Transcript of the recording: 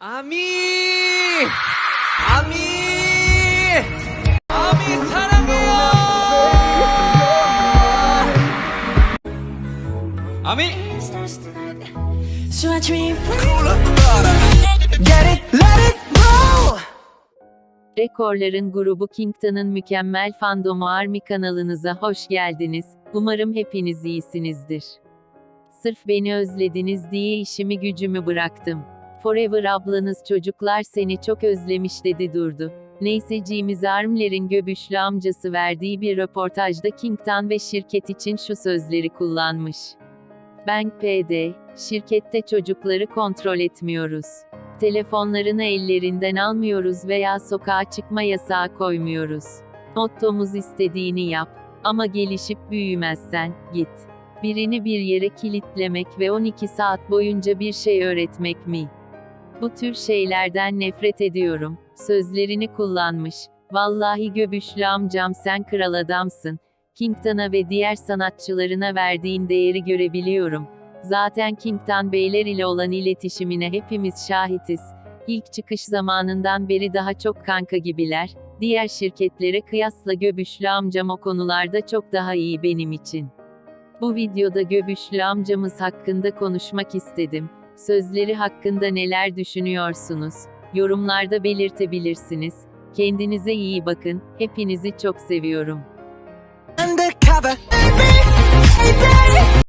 Ami! Ami! Ami sarangeyo! Ami! So I Get it, let it roll! Rekorların grubu Kington'ın mükemmel fandomu Army kanalınıza hoş geldiniz. Umarım hepiniz iyisinizdir. Sırf beni özlediniz diye işimi gücümü bıraktım. Forever ablanız çocuklar seni çok özlemiş dedi durdu. Neyseciğimiz Armler'in göbüşlü amcası verdiği bir röportajda Kington ve şirket için şu sözleri kullanmış. Ben PD, şirkette çocukları kontrol etmiyoruz. Telefonlarını ellerinden almıyoruz veya sokağa çıkma yasağı koymuyoruz. Mottomuz istediğini yap ama gelişip büyümezsen git. Birini bir yere kilitlemek ve 12 saat boyunca bir şey öğretmek mi? Bu tür şeylerden nefret ediyorum. Sözlerini kullanmış. Vallahi göbüşlü amcam sen kral adamsın. Kington'a ve diğer sanatçılarına verdiğin değeri görebiliyorum. Zaten Kington beyler ile olan iletişimine hepimiz şahitiz. İlk çıkış zamanından beri daha çok kanka gibiler. Diğer şirketlere kıyasla Göbüşlü amcam o konularda çok daha iyi benim için. Bu videoda Göbüşlü amcamız hakkında konuşmak istedim. Sözleri hakkında neler düşünüyorsunuz? Yorumlarda belirtebilirsiniz. Kendinize iyi bakın. Hepinizi çok seviyorum.